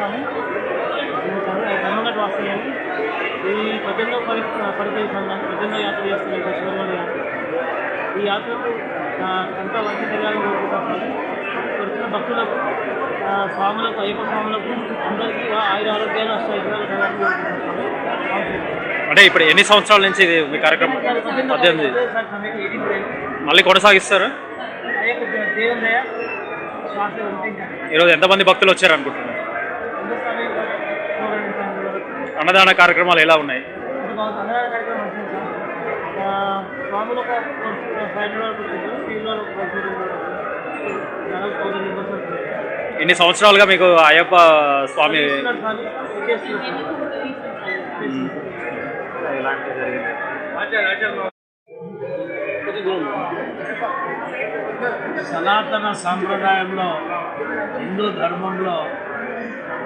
కానీ కర్ణాటక వస్తాయని ఈ ప్రజల్లో పరి పరిపాలన ప్రజల్లో యాత్ర చేస్తున్న శివరుమల యాత్ర. ఈ యాత్రకు ఎంత వంచి జిల్లాలో కోరుకుంటామని దొరికిన భక్తులకు స్వాములకు అయ్యప్ప స్వాములకు అందరికీ ఆయుర ఆరోగ్యాలు వస్తాయి అంటే ఇప్పుడు ఎన్ని సంవత్సరాల నుంచి ఇది మీ కార్యక్రమం? పద్దెనిమిది. మళ్ళీ కొనసాగిస్తారు? ఈరోజు ఎంతమంది భక్తులు వచ్చారనుకుంటున్నారు? దాదాపు థౌసండ్ మెంబర్స్ వస్తుంది ఇన్ని సంవత్సరాలుగా మీకు అయ్యప్ప స్వామి. సనాతన సాంప్రదాయంలో హిందూ ధర్మంలో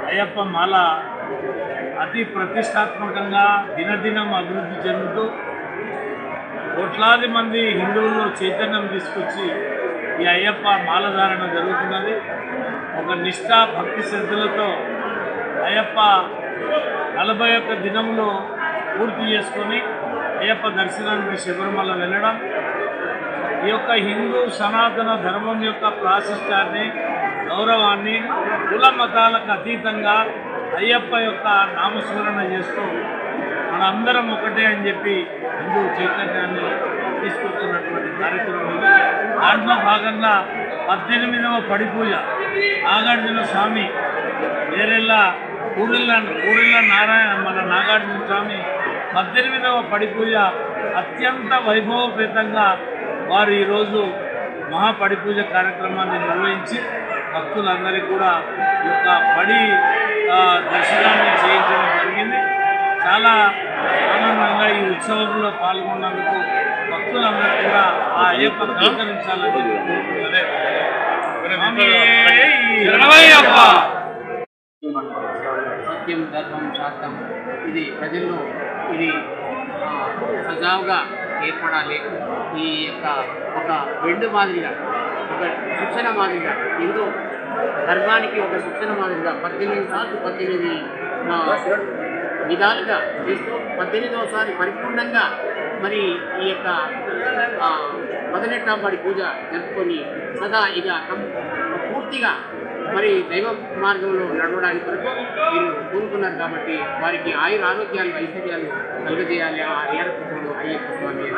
అయ్యప్ప మాల అతి ప్రతిష్టాత్మకంగా దినదినం అభివృద్ధి చెందుతూ కోట్లాది మంది హిందువుల్లో చైతన్యం తీసుకొచ్చి ఈ అయ్యప్ప మాలధారణ జరుగుతున్నది. ఒక నిష్ఠా భక్తి శ్రద్ధలతో అయ్యప్ప నలభై ఒక్క దినంలో పూర్తి చేసుకొని అయ్యప్ప దర్శనానికి శబరిమల వెళ్ళడం. ఈ యొక్క హిందూ సనాతన ధర్మం యొక్క ప్రాశిష్టాన్ని గౌరవాన్ని కుల మతాలకు అతీతంగా అయ్యప్ప యొక్క నామస్మరణ చేస్తూ మనందరం ఒకటే అని చెప్పి హిందూ చైతన్యాన్ని తీసుకొస్తున్నటువంటి కార్యక్రమం. దాంట్లో భాగంగా పద్దెనిమిదవ పడిపూజ నాగార్జున స్వామి వేరెల్లా ఊరిల్ల ఊరిల్ల నారాయణ మన నాగార్జున స్వామి పద్దెనిమిదవ పడిపూజ అత్యంత వైభవపేతంగా వారు ఈరోజు మహాపడిపూజ కార్యక్రమాన్ని నిర్వహించి భక్తులందరికీ కూడా ఈ యొక్క పడి దర్శనాన్ని చేయించడం జరిగింది. చాలా ఆనందంగా ఈ ఉత్సవంలో పాల్గొన్నందుకు భక్తులందరూ కూడా ఆ అయ్యప్ప సహకరించాలని సత్యం ధర్మం శాస్త్రం ఇది ప్రజల్లో ఇది సజావుగా ఏర్పడాలి. ఈ యొక్క ఒక రెండు మాదిరిగా ఒక శిక్షణ మాదిరిగా హిందూ ధర్మానికి ఒక శిక్షణ మాదిరిగా పద్దెనిమిది సార్లు పద్దెనిమిది విధాలుగా చేస్తూ పద్దెనిమిదవసారి పరిపూర్ణంగా మరి ఈ యొక్క ఆ, పూజ జరుపుకొని సదా ఇక పూర్తిగా మరి దైవ మార్గంలో నడవడానికి వరకు మీరు కోరుకున్నారు కాబట్టి వారికి ఆయుర ఆరోగ్యాలు ఐశ్వర్యాలు కలుగజేయాలి. ఆ ఏర్పడు అయ్యప్ప స్వామి.